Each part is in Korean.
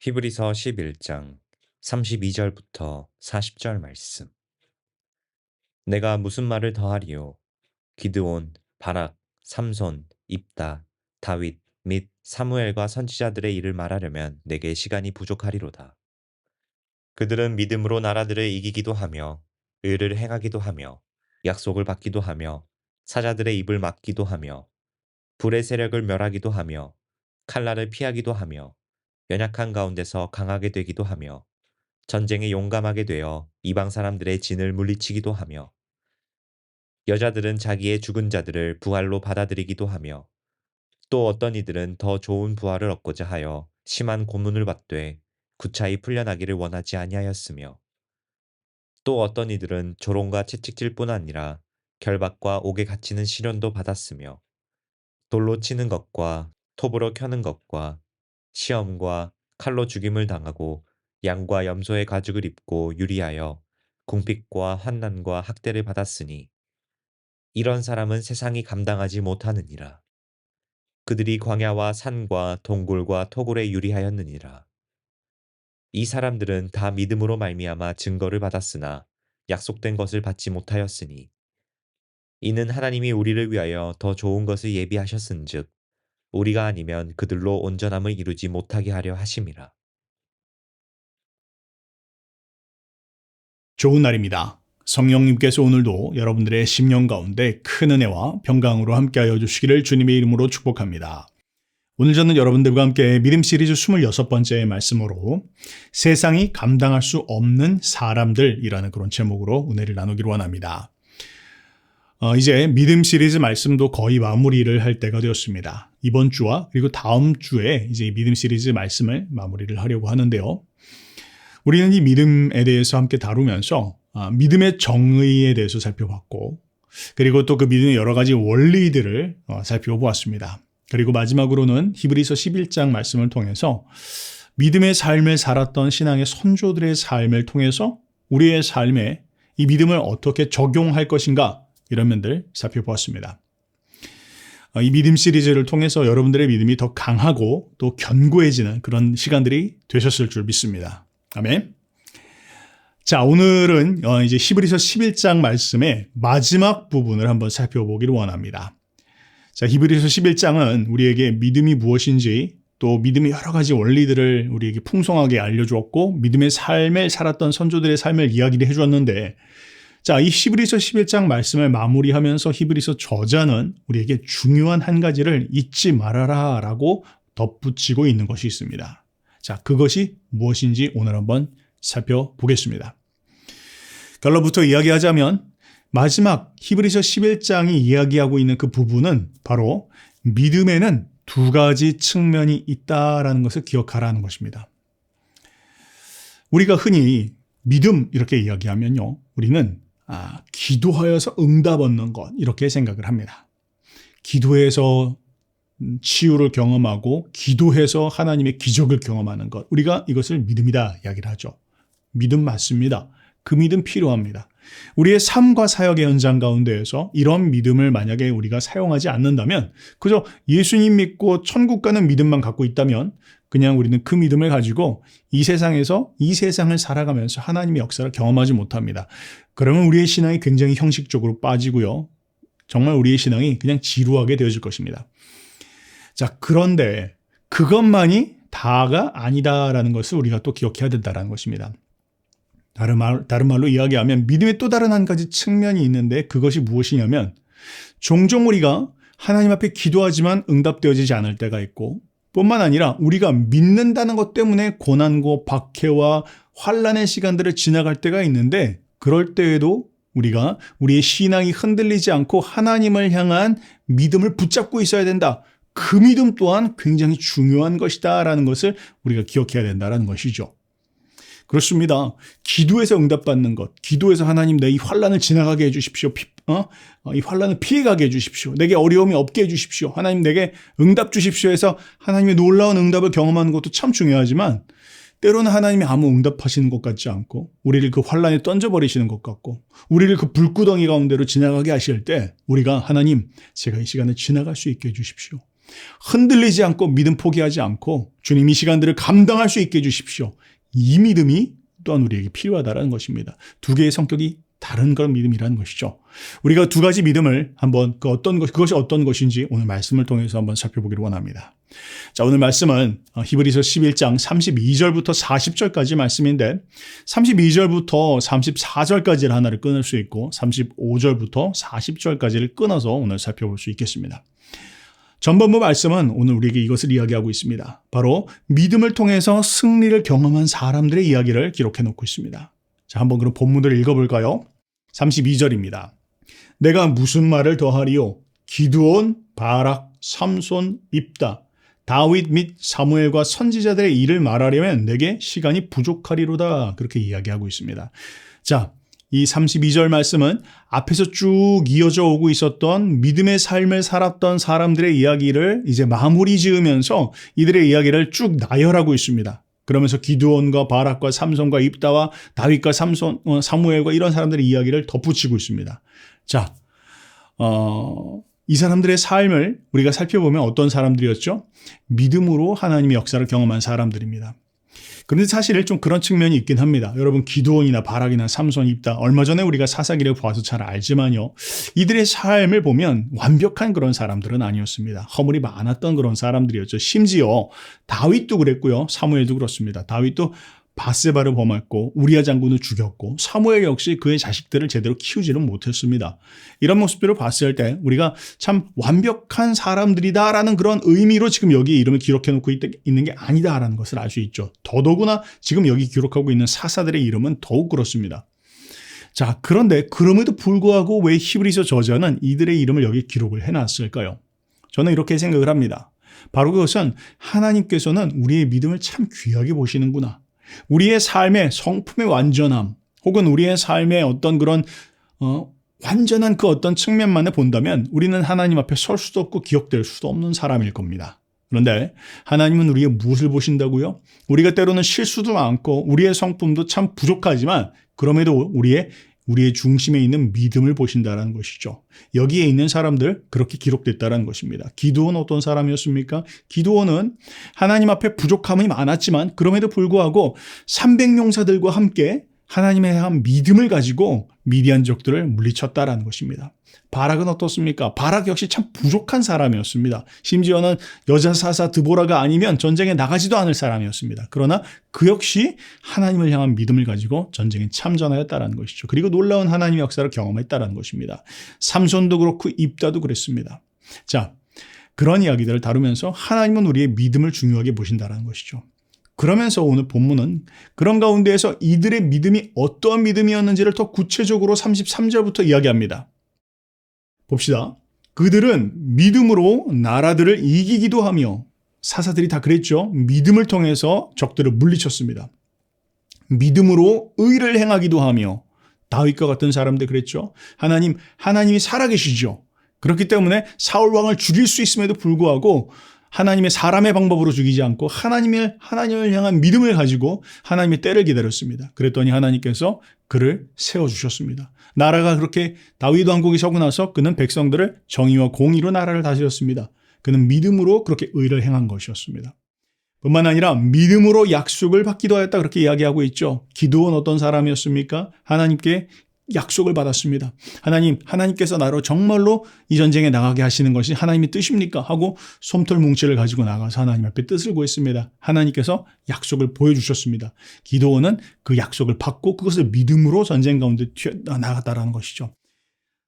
히브리서 11장 32절부터 40절 말씀. 내가 무슨 말을 더하리요? 기드온, 바락, 삼손, 입다, 다윗 및 사무엘과 선지자들의 일을 말하려면 내게 시간이 부족하리로다. 그들은 믿음으로 나라들을 이기기도 하며 의를 행하기도 하며 약속을 받기도 하며 사자들의 입을 막기도 하며 불의 세력을 멸하기도 하며 칼날을 피하기도 하며 연약한 가운데서 강하게 되기도 하며 전쟁에 용감하게 되어 이방 사람들의 진을 물리치기도 하며 여자들은 자기의 죽은 자들을 부활로 받아들이기도 하며 또 어떤 이들은 더 좋은 부활을 얻고자 하여 심한 고문을 받되 구차히 풀려나기를 원하지 아니하였으며 또 어떤 이들은 조롱과 채찍질뿐 아니라 결박과 옥에 갇히는 시련도 받았으며 돌로 치는 것과 톱으로 켜는 것과 시험과 칼로 죽임을 당하고 양과 염소의 가죽을 입고 유리하여 궁핍과 환난과 학대를 받았으니 이런 사람은 세상이 감당하지 못하느니라. 그들이 광야와 산과 동굴과 토굴에 유리하였느니라. 이 사람들은 다 믿음으로 말미암아 증거를 받았으나 약속된 것을 받지 못하였으니 이는 하나님이 우리를 위하여 더 좋은 것을 예비하셨은즉 우리가 아니면 그들로 온전함을 이루지 못하게 하려 하심이라. 좋은 날입니다. 성령님께서 오늘도 여러분들의 심령 가운데 큰 은혜와 평강으로 함께하여 주시기를 주님의 이름으로 축복합니다. 오늘 저는 여러분들과 함께 믿음 시리즈 26번째 말씀으로 세상이 감당할 수 없는 사람들이라는 그런 제목으로 은혜를 나누기로 원합니다. 어, 이제 믿음 시리즈 말씀도 거의 마무리를 할 때가 되었습니다. 이번 주와 그리고 다음 주에 이제 믿음 시리즈 말씀을 마무리를 하려고 하는데요. 우리는 이 믿음에 대해서 함께 다루면서 아, 믿음의 정의에 대해서 살펴봤고 그리고 또 그 믿음의 여러 가지 원리들을 어, 살펴보았습니다. 그리고 마지막으로는 히브리서 11장 말씀을 통해서 믿음의 삶을 살았던 신앙의 선조들의 삶을 통해서 우리의 삶에 이 믿음을 어떻게 적용할 것인가 이런 면들 살펴보았습니다. 어, 이 믿음 시리즈를 통해서 여러분들의 믿음이 더 강하고 또 견고해지는 그런 시간들이 되셨을 줄 믿습니다. 아멘. 자, 오늘은 어, 이제 히브리서 11장 말씀의 마지막 부분을 한번 살펴보기를 원합니다. 자, 히브리서 11장은 우리에게 믿음이 무엇인지 또 믿음의 여러 가지 원리들을 우리에게 풍성하게 알려주었고 믿음의 삶을 살았던 선조들의 삶을 이야기를 해주었는데 자, 이 히브리서 11장 말씀을 마무리하면서 히브리서 저자는 우리에게 중요한 한 가지를 잊지 말아라 라고 덧붙이고 있는 것이 있습니다. 자, 그것이 무엇인지 오늘 한번 살펴보겠습니다. 결론부터 이야기하자면 마지막 히브리서 11장이 이야기하고 있는 그 부분은 바로 믿음에는 두 가지 측면이 있다라는 것을 기억하라는 것입니다. 우리가 흔히 믿음 이렇게 이야기하면요. 우리는 아, 기도하여서 응답 얻는 것 이렇게 생각을 합니다. 기도해서 치유를 경험하고 기도해서 하나님의 기적을 경험하는 것. 우리가 이것을 믿음이다 이야기를 하죠. 믿음 맞습니다. 그 믿음 필요합니다. 우리의 삶과 사역의 현장 가운데에서 이런 믿음을 만약에 우리가 사용하지 않는다면 그저 예수님 믿고 천국 가는 믿음만 갖고 있다면 그냥 우리는 그 믿음을 가지고 이 세상에서 이 세상을 살아가면서 하나님의 역사를 경험하지 못합니다. 그러면 우리의 신앙이 굉장히 형식적으로 빠지고요. 정말 우리의 신앙이 그냥 지루하게 되어질 것입니다. 자, 그런데 그것만이 다가 아니다라는 것을 우리가 또 기억해야 된다는 것입니다. 다른, 말, 다른 말로 이야기하면 믿음의 또 다른 한 가지 측면이 있는데 그것이 무엇이냐면 종종 우리가 하나님 앞에 기도하지만 응답되어지지 않을 때가 있고 뿐만 아니라 우리가 믿는다는 것 때문에 고난과 박해와 환란의 시간들을 지나갈 때가 있는데 그럴 때에도 우리가 우리의 신앙이 흔들리지 않고 하나님을 향한 믿음을 붙잡고 있어야 된다. 그 믿음 또한 굉장히 중요한 것이다라는 것을 우리가 기억해야 된다라는 것이죠. 그렇습니다. 기도에서 응답받는 것, 기도에서 하나님 내 이 환란을 지나가게 해주십시오. 어? 어? 이 환란을 피해가게 해주십시오. 내게 어려움이 없게 해주십시오. 하나님 내게 응답 주십시오 해서 하나님의 놀라운 응답을 경험하는 것도 참 중요하지만 때로는 하나님이 아무 응답하시는 것 같지 않고 우리를 그 환란에 던져버리시는 것 같고 우리를 그 불구덩이 가운데로 지나가게 하실 때 우리가 하나님 제가 이 시간에 지나갈 수 있게 해주십시오. 흔들리지 않고 믿음 포기하지 않고 주님 이 시간들을 감당할 수 있게 해주십시오. 이 믿음이 또한 우리에게 필요하다는 것입니다. 두 개의 성격이 다른 그런 믿음이라는 것이죠. 우리가 두 가지 믿음을 한번 그 어떤 것 그것이 어떤 것인지 오늘 말씀을 통해서 한번 살펴보기를 원합니다. 자, 오늘 말씀은 어, 히브리서 11장 32절부터 40절까지 말씀인데 32절부터 34절까지를 하나를 끊을 수 있고 35절부터 40절까지를 끊어서 오늘 살펴볼 수 있겠습니다. 전반부 말씀은 오늘 우리에게 이것을 이야기하고 있습니다. 바로 믿음을 통해서 승리를 경험한 사람들의 이야기를 기록해 놓고 있습니다. 자, 한번 그럼 본문을 읽어볼까요? 32절입니다. 내가 무슨 말을 더하리요? 기드온, 바락, 삼손, 입다, 다윗 및 사무엘과 선지자들의 일을 말하려면 내게 시간이 부족하리로다. 그렇게 이야기하고 있습니다. 자, 이 32절 말씀은 앞에서 쭉 이어져 오고 있었던 믿음의 삶을 살았던 사람들의 이야기를 이제 마무리 지으면서 이들의 이야기를 쭉 나열하고 있습니다. 그러면서 기드온과 바락과 삼손과 입다와 다윗과 삼손, 어, 사무엘과 이런 사람들의 이야기를 덧붙이고 있습니다. 자, 어, 이 사람들의 삶을 우리가 살펴보면 어떤 사람들이었죠? 믿음으로 하나님의 역사를 경험한 사람들입니다. 그런데 사실 좀 그런 측면이 있긴 합니다. 여러분 기드온이나 바락이나 삼손 입다 얼마 전에 우리가 사사기를 보아서 잘 알지만요. 이들의 삶을 보면 완벽한 그런 사람들은 아니었습니다. 허물이 많았던 그런 사람들이었죠. 심지어 다윗도 그랬고요. 사무엘도 그렇습니다. 다윗도 바세바를 범했고 우리아 장군을 죽였고 사무엘 역시 그의 자식들을 제대로 키우지는 못했습니다. 이런 모습들을 봤을 때 우리가 참 완벽한 사람들이다라는 그런 의미로 지금 여기 이름을 기록해 놓고 있는 게 아니다라는 것을 알 수 있죠. 더더구나 지금 여기 기록하고 있는 사사들의 이름은 더욱 그렇습니다. 자, 그런데 그럼에도 불구하고 왜 히브리서 저자는 이들의 이름을 여기 기록을 해놨을까요? 저는 이렇게 생각을 합니다. 바로 그것은 하나님께서는 우리의 믿음을 참 귀하게 보시는구나. 우리의 삶의 성품의 완전함, 혹은 우리의 삶의 어떤 그런 어, 완전한 그 어떤 측면만을 본다면 우리는 하나님 앞에 설 수도 없고 기억될 수도 없는 사람일 겁니다. 그런데 하나님은 우리의 무엇을 보신다고요? 우리가 때로는 실수도 많고 우리의 성품도 참 부족하지만 그럼에도 우리의 우리의 중심에 있는 믿음을 보신다라는 것이죠. 여기에 있는 사람들 그렇게 기록됐다라는 것입니다. 기도원 어떤 사람이었습니까? 기도원은 하나님 앞에 부족함이 많았지만 그럼에도 불구하고 300용사들과 함께 하나님에 대한 믿음을 가지고 미디안 적들을 물리쳤다라는 것입니다. 바락은 어떻습니까? 바락 역시 참 부족한 사람이었습니다. 심지어는 여자 사사 드보라가 아니면 전쟁에 나가지도 않을 사람이었습니다. 그러나 그 역시 하나님을 향한 믿음을 가지고 전쟁에 참전하였다라는 것이죠. 그리고 놀라운 하나님의 역사를 경험했다라는 것입니다. 삼손도 그렇고 입다도 그랬습니다. 자, 그런 이야기들을 다루면서 하나님은 우리의 믿음을 중요하게 보신다라는 것이죠. 그러면서 오늘 본문은 그런 가운데에서 이들의 믿음이 어떠한 믿음이었는지를 더 구체적으로 33절부터 이야기합니다. 봅시다. 그들은 믿음으로 나라들을 이기기도 하며 사사들이 다 그랬죠. 믿음을 통해서 적들을 물리쳤습니다. 믿음으로 의를 행하기도 하며 다윗과 같은 사람들 그랬죠. 하나님, 하나님이 살아계시죠. 그렇기 때문에 사울 왕을 죽일 수 있음에도 불구하고 하나님의 사람의 방법으로 죽이지 않고 하나님을 하나님을 향한 믿음을 가지고 하나님의 때를 기다렸습니다. 그랬더니 하나님께서 그를 세워 주셨습니다. 나라가 그렇게 다윗 왕국이 서고 나서 그는 백성들을 정의와 공의로 나라를 다스렸습니다. 그는 믿음으로 그렇게 의를 행한 것이었습니다. 뿐만 아니라 믿음으로 약속을 받기도 하였다 그렇게 이야기하고 있죠. 기도원 어떤 사람이었습니까? 하나님께 약속을 받았습니다. 하나님, 하나님께서 나로 정말로 이 전쟁에 나가게 하시는 것이 하나님의 뜻입니까? 하고 솜털 뭉치를 가지고 나가서 하나님 앞에 뜻을 구했습니다. 하나님께서 약속을 보여주셨습니다. 기도원은 그 약속을 받고 그것을 믿음으로 전쟁 가운데 나갔다라는 것이죠.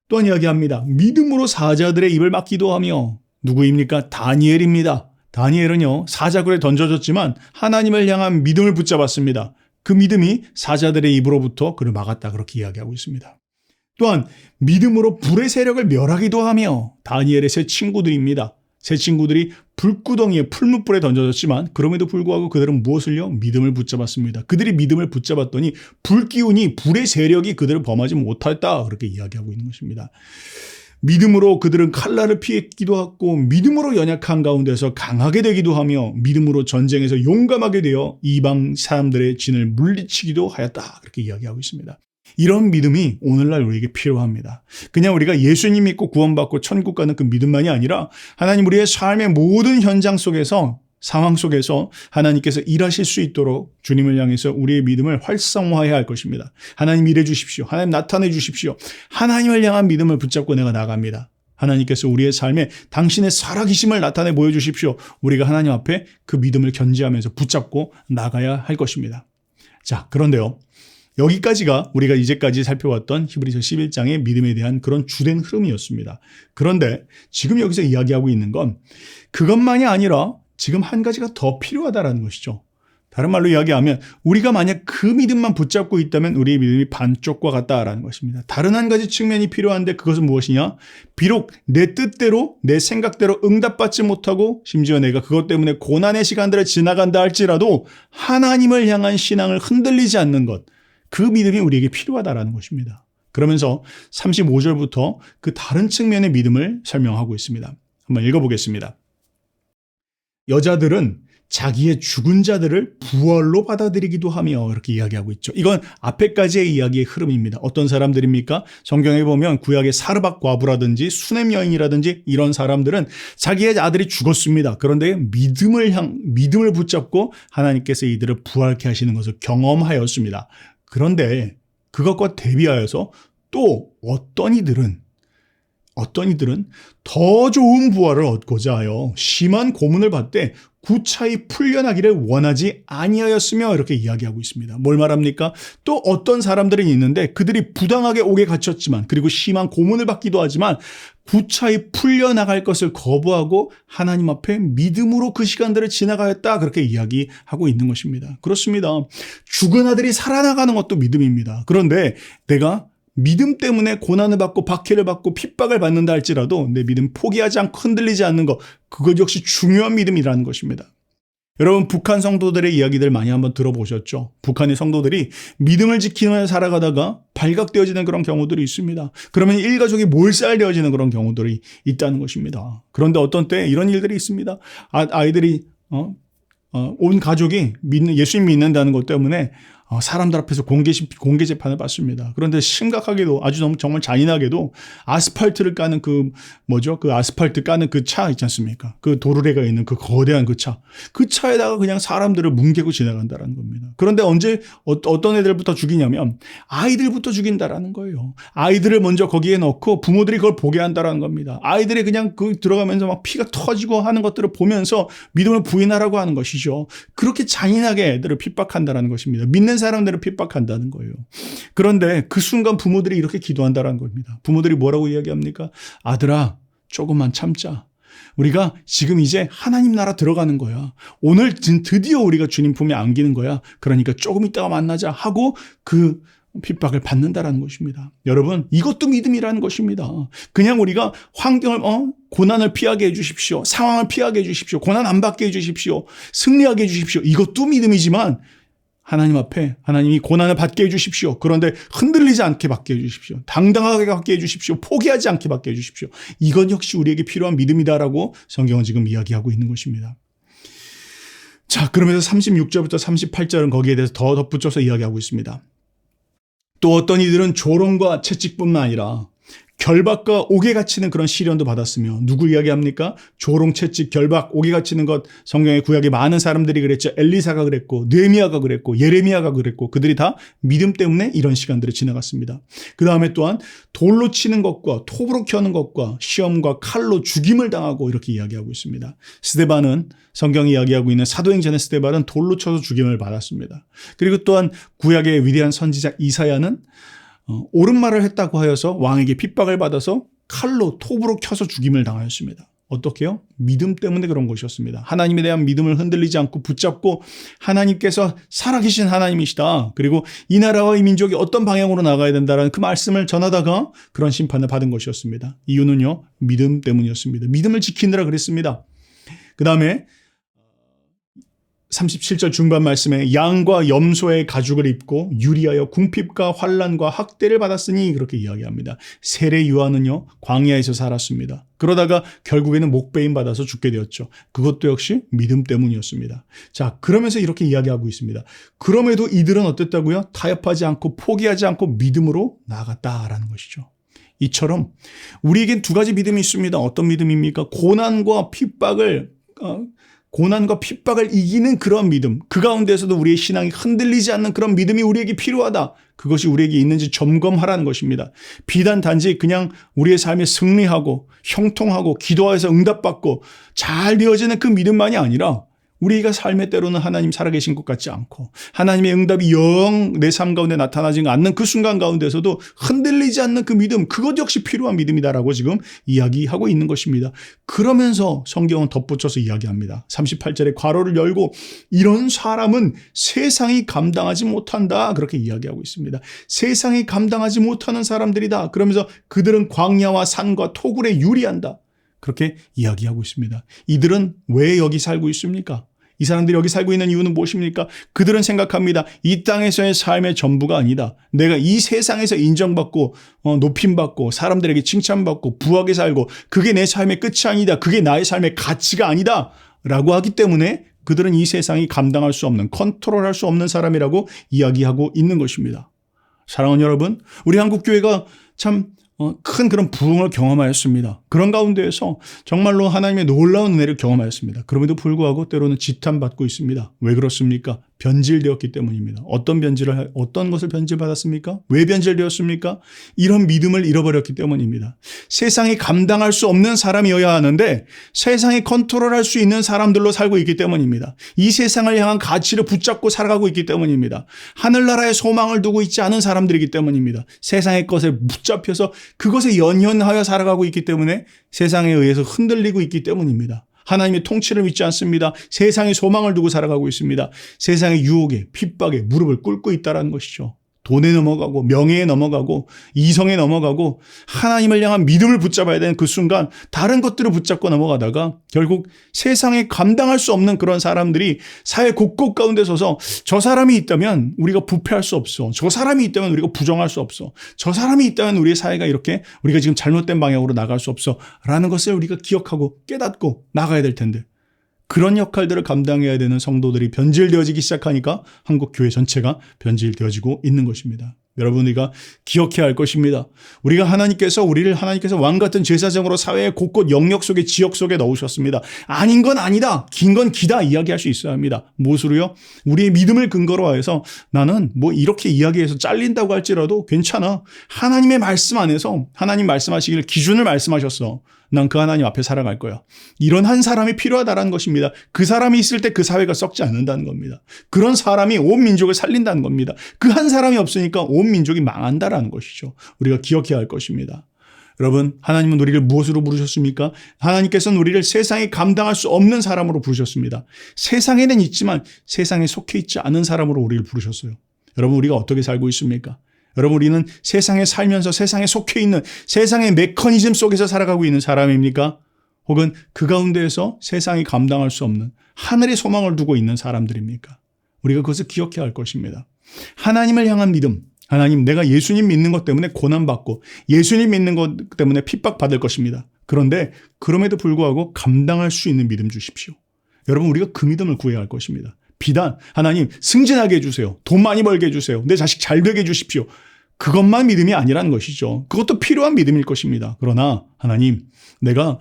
또한 이야기합니다. 믿음으로 사자들의 입을 막 기도 하며 누구입니까? 다니엘입니다. 다니엘은요, 사자굴에 던져졌지만 하나님을 향한 믿음을 붙잡았습니다. 그 믿음이 사자들의 입으로부터 그를 막았다 그렇게 이야기하고 있습니다. 또한 믿음으로 불의 세력을 멸하기도 하며 다니엘의 세 친구들입니다. 세 친구들이 불구덩이에 풀무불에 던져졌지만 그럼에도 불구하고 그들은 무엇을요? 믿음을 붙잡았습니다. 그들이 믿음을 붙잡았더니 불기운이 불의 세력이 그들을 범하지 못했다 그렇게 이야기하고 있는 것입니다. 믿음으로 그들은 칼날을 피했기도 하고 믿음으로 연약한 가운데서 강하게 되기도 하며 믿음으로 전쟁에서 용감하게 되어 이방 사람들의 진을 물리치기도 하였다. 그렇게 이야기하고 있습니다. 이런 믿음이 오늘날 우리에게 필요합니다. 그냥 우리가 예수님 믿고 구원받고 천국 가는 그 믿음만이 아니라 하나님 우리의 삶의 모든 현장 속에서 상황 속에서 하나님께서 일하실 수 있도록 주님을 향해서 우리의 믿음을 활성화해야 할 것입니다. 하나님 일해 주십시오. 하나님 나타내 주십시오. 하나님을 향한 믿음을 붙잡고 내가 나갑니다. 하나님께서 우리의 삶에 당신의 살아계심을 나타내 보여주십시오. 우리가 하나님 앞에 그 믿음을 견지하면서 붙잡고 나가야 할 것입니다. 자, 그런데요. 여기까지가 우리가 이제까지 살펴왔던 히브리서 11장의 믿음에 대한 그런 주된 흐름이었습니다. 그런데 지금 여기서 이야기하고 있는 건 그것만이 아니라 지금 한 가지가 더 필요하다라는 것이죠. 다른 말로 이야기하면 우리가 만약 그 믿음만 붙잡고 있다면 우리의 믿음이 반쪽과 같다라는 것입니다. 다른 한 가지 측면이 필요한데 그것은 무엇이냐? 비록 내 뜻대로 내 생각대로 응답받지 못하고 심지어 내가 그것 때문에 고난의 시간들을 지나간다 할지라도 하나님을 향한 신앙을 흔들리지 않는 것. 그 믿음이 우리에게 필요하다라는 것입니다. 그러면서 35절부터 그 다른 측면의 믿음을 설명하고 있습니다. 한번 읽어보겠습니다. 여자들은 자기의 죽은 자들을 부활로 받아들이기도 하며 이렇게 이야기하고 있죠. 이건 앞에까지의 이야기의 흐름입니다. 어떤 사람들입니까? 성경에 보면 구약의 사르밧 과부라든지 수냄 여인이라든지 이런 사람들은 자기의 아들이 죽었습니다. 그런데 믿음을 향 믿음을 붙잡고 하나님께서 이들을 부활케 하시는 것을 경험하였습니다. 그런데 그것과 대비하여서 또 어떤 이들은 어떤 이들은 더 좋은 부활을 얻고자 하여 심한 고문을 받되 구차히 풀려나기를 원하지 아니하였으며 이렇게 이야기하고 있습니다. 뭘 말합니까? 또 어떤 사람들이 있는데 그들이 부당하게 옥에 갇혔지만 그리고 심한 고문을 받기도 하지만 구차히 풀려나갈 것을 거부하고 하나님 앞에 믿음으로 그 시간들을 지나가였다 그렇게 이야기하고 있는 것입니다. 그렇습니다. 죽은 아들이 살아나가는 것도 믿음입니다. 그런데 내가 믿음 때문에 고난을 받고 박해를 받고 핍박을 받는다 할지라도 내 믿음 포기하지 않고 흔들리지 않는 것, 그것 역시 중요한 믿음이라는 것입니다. 여러분, 북한 성도들의 이야기들 많이 한번 들어보셨죠? 북한의 성도들이 믿음을 지키며 살아가다가 발각되어지는 그런 경우들이 있습니다. 그러면 일가족이 몰살되어지는 그런 경우들이 있다는 것입니다. 그런데 어떤 때 이런 일들이 있습니다. 아, 아이들이, 어, 어, 온 가족이 믿는, 예수님 믿는다는 것 때문에 어, 사람들 앞에서 공개, 공개 재판을 받습니다. 그런데 심각하게도 아주 너무 정말 잔인하게도 아스팔트를 까는 그 뭐죠? 그 아스팔트 까는 그 차 있지 않습니까? 그 도르래가 있는 그 거대한 그 차. 그 차에다가 그냥 사람들을 뭉개고 지나간다라는 겁니다. 그런데 언제 어, 떤 애들부터 죽이냐면 아이들부터 죽인다라는 거예요. 아이들을 먼저 거기에 넣고 부모들이 그걸 보게 한다라는 겁니다. 아이들이 그냥 그 들어가면서 막 피가 터지고 하는 것들을 보면서 믿음을 부인하라고 하는 것이죠. 그렇게 잔인하게 애들을 핍박한다라는 것입니다. 믿는 사람들을 핍박한다는 거예요. 그런데 그 순간 부모들이 이렇게 기도한다는 겁니다. 부모들이 뭐라고 이야기합니까? 아들아, 조금만 참자. 우리가 지금 이제 하나님 나라 들어가는 거야. 오늘 드디어 우리가 주님 품에 안기는 거야. 그러니까 조금 있다가 만나자 하고 그 핍박을 받는다라는 것입니다. 여러분, 이것도 믿음이라는 것입니다. 그냥 우리가 환경을, 어, 고난을 피하게 해주십시오. 상황을 피하게 해주십시오. 고난 안 받게 해주십시오. 승리하게 해주십시오. 이것도 믿음이지만 하나님 앞에 하나님이 고난을 받게 해주십시오. 그런데 흔들리지 않게 받게 해주십시오. 당당하게 받게 해주십시오. 포기하지 않게 받게 해주십시오. 이건 역시 우리에게 필요한 믿음이다라고 성경은 지금 이야기하고 있는 것입니다. 자, 그러면서 36절부터 38절은 거기에 대해서 더 덧붙여서 이야기하고 있습니다. 또 어떤 이들은 조롱과 채찍뿐만 아니라 결박과 옥에 갇히는 그런 시련도 받았으며 누구 이야기합니까? 조롱, 채찍, 결박, 옥에 갇히는 것 성경의 구약에 많은 사람들이 그랬죠. 엘리사가 그랬고 느헤미야가 그랬고 예레미야가 그랬고 그들이 다 믿음 때문에 이런 시간들을 지나갔습니다. 그 다음에 또한 돌로 치는 것과 톱으로 켜는 것과 시험과 칼로 죽임을 당하고 이렇게 이야기하고 있습니다. 스데반은 성경이 이야기하고 있는 사도행전의 스데반은 돌로 쳐서 죽임을 받았습니다. 그리고 또한 구약의 위대한 선지자 이사야는 어, 옳은 말을 했다고 하여서 왕에게 핍박을 받아서 칼로 톱으로 켜서 죽임을 당하였습니다. 어떻게요? 믿음 때문에 그런 것이었습니다. 하나님에 대한 믿음을 흔들리지 않고 붙잡고 하나님께서 살아계신 하나님이시다. 그리고 이 나라와 이 민족이 어떤 방향으로 나가야 된다라는 그 말씀을 전하다가 그런 심판을 받은 것이었습니다. 이유는요, 믿음 때문이었습니다. 믿음을 지키느라 그랬습니다. 그 다음에 37절 중반 말씀에 양과 염소의 가죽을 입고 유리하여 궁핍과 환란과 학대를 받았으니 그렇게 이야기합니다. 세례 요한은요 광야에서 살았습니다. 그러다가 결국에는 목베임 받아서 죽게 되었죠. 그것도 역시 믿음 때문이었습니다. 자 그러면서 이렇게 이야기하고 있습니다. 그럼에도 이들은 어땠다고요? 타협하지 않고 포기하지 않고 믿음으로 나아갔다라는 것이죠. 이처럼 우리에겐 두 가지 믿음이 있습니다. 어떤 믿음입니까? 고난과 핍박을 어, 고난과 핍박을 이기는 그런 믿음. 그 가운데서도 우리의 신앙이 흔들리지 않는 그런 믿음이 우리에게 필요하다. 그것이 우리에게 있는지 점검하라는 것입니다. 비단 단지 그냥 우리의 삶에 승리하고 형통하고 기도해서 응답받고 잘 되어지는 그 믿음만이 아니라 우리가 삶의 때로는 하나님 살아계신 것 같지 않고 하나님의 응답이 영 내 삶 가운데 나타나지 않는 그 순간 가운데서도 흔들리지 않는 그 믿음 그것 역시 필요한 믿음이다라고 지금 이야기하고 있는 것입니다. 그러면서 성경은 덧붙여서 이야기합니다. 38절에 괄호를 열고 이런 사람은 세상이 감당하지 못한다 그렇게 이야기하고 있습니다. 세상이 감당하지 못하는 사람들이다. 그러면서 그들은 광야와 산과 토굴에 유리한다. 그렇게 이야기하고 있습니다. 이들은 왜 여기 살고 있습니까? 이 사람들이 여기 살고 있는 이유는 무엇입니까? 그들은 생각합니다. 이 땅에서의 삶의 전부가 아니다. 내가 이 세상에서 인정받고 어, 높임받고 사람들에게 칭찬받고 부하게 살고 그게 내 삶의 끝이 아니다. 그게 나의 삶의 가치가 아니다. 라고 하기 때문에 그들은 이 세상이 감당할 수 없는 컨트롤할 수 없는 사람이라고 이야기하고 있는 것입니다. 사랑하는 여러분, 우리 한국교회가 참 어, 큰 그런 부흥을 경험하였습니다. 그런 가운데에서 정말로 하나님의 놀라운 은혜를 경험하였습니다. 그럼에도 불구하고 때로는 지탄받고 있습니다. 왜 그렇습니까? 변질되었기 때문입니다. 어떤 변질을 어떤 것을 변질받았습니까? 왜 변질되었습니까? 이런 믿음을 잃어버렸기 때문입니다. 세상이 감당할 수 없는 사람이어야 하는데 세상이 컨트롤할 수 있는 사람들로 살고 있기 때문입니다. 이 세상을 향한 가치를 붙잡고 살아가고 있기 때문입니다. 하늘나라에 소망을 두고 있지 않은 사람들이기 때문입니다. 세상의 것에 붙잡혀서 그것에 연연하여 살아가고 있기 때문에 세상에 의해서 흔들리고 있기 때문입니다. 하나님의 통치를 믿지 않습니다. 세상의 소망을 두고 살아가고 있습니다. 세상의 유혹에 핍박에 무릎을 꿇고 있다는 것이죠. 돈에 넘어가고 명예에 넘어가고 이성에 넘어가고 하나님을 향한 믿음을 붙잡아야 되는 그 순간 다른 것들을 붙잡고 넘어가다가 결국 세상에 감당할 수 없는 그런 사람들이 사회 곳곳 가운데 서서 저 사람이 있다면 우리가 부패할 수 없어. 저 사람이 있다면 우리가 부정할 수 없어. 저 사람이 있다면 우리의 사회가 이렇게 우리가 지금 잘못된 방향으로 나갈 수 없어. 라는 것을 우리가 기억하고 깨닫고 나가야 될 텐데 그런 역할들을 감당해야 되는 성도들이 변질되어지기 시작하니까 한국 교회 전체가 변질되어지고 있는 것입니다. 여러분 우리가 기억해야 할 것입니다. 우리가 하나님께서 우리를 하나님께서 왕 같은 제사장으로 사회의 곳곳 영역 속에 지역 속에 넣으셨습니다. 아닌 건 아니다. 긴 건 기다 이야기할 수 있어야 합니다. 무엇으로요? 우리의 믿음을 근거로 하여서 나는 뭐 이렇게 이야기해서 잘린다고 할지라도 괜찮아. 하나님의 말씀 안에서 하나님 말씀하시기를 기준을 말씀하셨어. 난 그 하나님 앞에 살아갈 거야. 이런 한 사람이 필요하다라는 것입니다. 그 사람이 있을 때 그 사회가 썩지 않는다는 겁니다. 그런 사람이 온 민족을 살린다는 겁니다. 그 한 사람이 없으니까 온 민족이 망한다라는 것이죠. 우리가 기억해야 할 것입니다. 여러분, 하나님은 우리를 무엇으로 부르셨습니까? 하나님께서는 우리를 세상에 감당할 수 없는 사람으로 부르셨습니다. 세상에는 있지만 세상에 속해 있지 않은 사람으로 우리를 부르셨어요. 여러분, 우리가 어떻게 살고 있습니까? 여러분, 우리는 세상에 살면서 세상에 속해 있는 세상의 메커니즘 속에서 살아가고 있는 사람입니까? 혹은 그 가운데에서 세상이 감당할 수 없는 하늘의 소망을 두고 있는 사람들입니까? 우리가 그것을 기억해야 할 것입니다. 하나님을 향한 믿음, 하나님, 내가 예수님 믿는 것 때문에 고난받고 예수님 믿는 것 때문에 핍박받을 것입니다. 그런데 그럼에도 불구하고 감당할 수 있는 믿음 주십시오. 여러분, 우리가 그 믿음을 구해야 할 것입니다. 비단, 하나님, 승진하게 해주세요. 돈 많이 벌게 해주세요. 내 자식 잘 되게 해주십시오. 그것만 믿음이 아니라는 것이죠. 그것도 필요한 믿음일 것입니다. 그러나, 하나님, 내가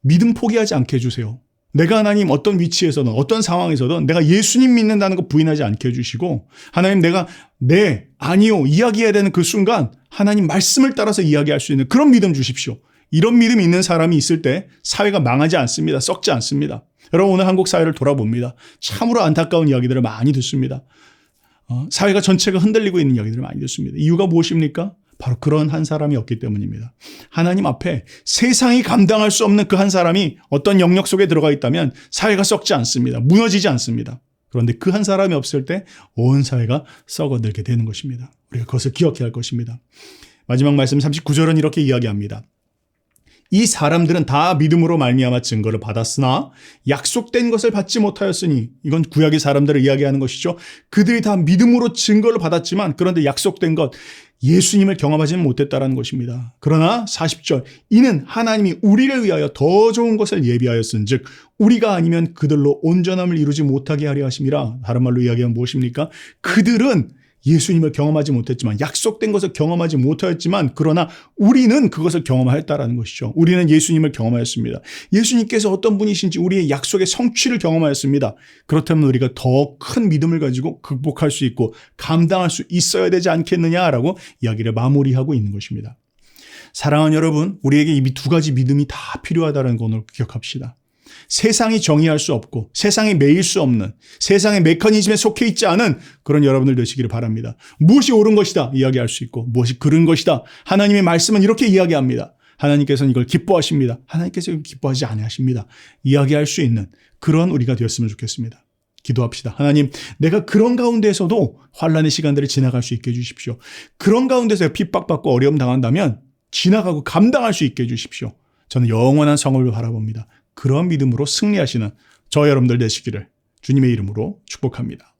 믿음 포기하지 않게 해주세요. 내가 하나님 어떤 위치에서든 어떤 상황에서든 내가 예수님 믿는다는 거 부인하지 않게 해주시고 하나님 내가 네 아니요 이야기해야 되는 그 순간 하나님 말씀을 따라서 이야기할 수 있는 그런 믿음 주십시오. 이런 믿음 있는 사람이 있을 때 사회가 망하지 않습니다. 썩지 않습니다. 여러분 오늘 한국 사회를 돌아봅니다. 참으로 안타까운 이야기들을 많이 듣습니다. 어, 사회가 전체가 흔들리고 있는 이야기들을 많이 듣습니다. 이유가 무엇입니까? 바로 그런 한 사람이 없기 때문입니다. 하나님 앞에 세상이 감당할 수 없는 그 한 사람이 어떤 영역 속에 들어가 있다면 사회가 썩지 않습니다. 무너지지 않습니다. 그런데 그 한 사람이 없을 때 온 사회가 썩어들게 되는 것입니다. 우리가 그것을 기억해야 할 것입니다. 마지막 말씀 39절은 이렇게 이야기합니다. 이 사람들은 다 믿음으로 말미암아 증거를 받았으나 약속된 것을 받지 못하였으니 이건 구약의 사람들을 이야기하는 것이죠. 그들이 다 믿음으로 증거를 받았지만 그런데 약속된 것 예수님을 경험하지는 못했다라는 것입니다. 그러나 40절 이는 하나님이 우리를 위하여 더 좋은 것을 예비하였은즉 우리가 아니면 그들로 온전함을 이루지 못하게 하려 하심이라 다른 말로 이야기하면 무엇입니까? 그들은 예수님을 경험하지 못했지만 약속된 것을 경험하지 못하였지만 그러나 우리는 그것을 경험하였다라는 것이죠. 우리는 예수님을 경험하였습니다. 예수님께서 어떤 분이신지 우리의 약속의 성취를 경험하였습니다. 그렇다면 우리가 더 큰 믿음을 가지고 극복할 수 있고 감당할 수 있어야 되지 않겠느냐라고 이야기를 마무리하고 있는 것입니다. 사랑하는 여러분, 우리에게 이 두 가지 믿음이 다 필요하다는 것을 기억합시다. 세상이 정의할 수 없고 세상이 매일 수 없는 세상의 메커니즘에 속해 있지 않은 그런 여러분들 되시기를 바랍니다. 무엇이 옳은 것이다 이야기할 수 있고 무엇이 그른 것이다. 하나님의 말씀은 이렇게 이야기합니다. 하나님께서는 이걸 기뻐하십니다. 하나님께서 이걸 기뻐하지 않으십니다. 이야기할 수 있는 그런 우리가 되었으면 좋겠습니다. 기도합시다. 하나님, 내가 그런 가운데서도 환란의 시간들을 지나갈 수 있게 해주십시오. 그런 가운데서 핍박받고 어려움 당한다면 지나가고 감당할 수 있게 해주십시오. 저는 영원한 성을 바라봅니다. 그런 믿음으로 승리하시는 저 여러분들 되시기를 주님의 이름으로 축복합니다.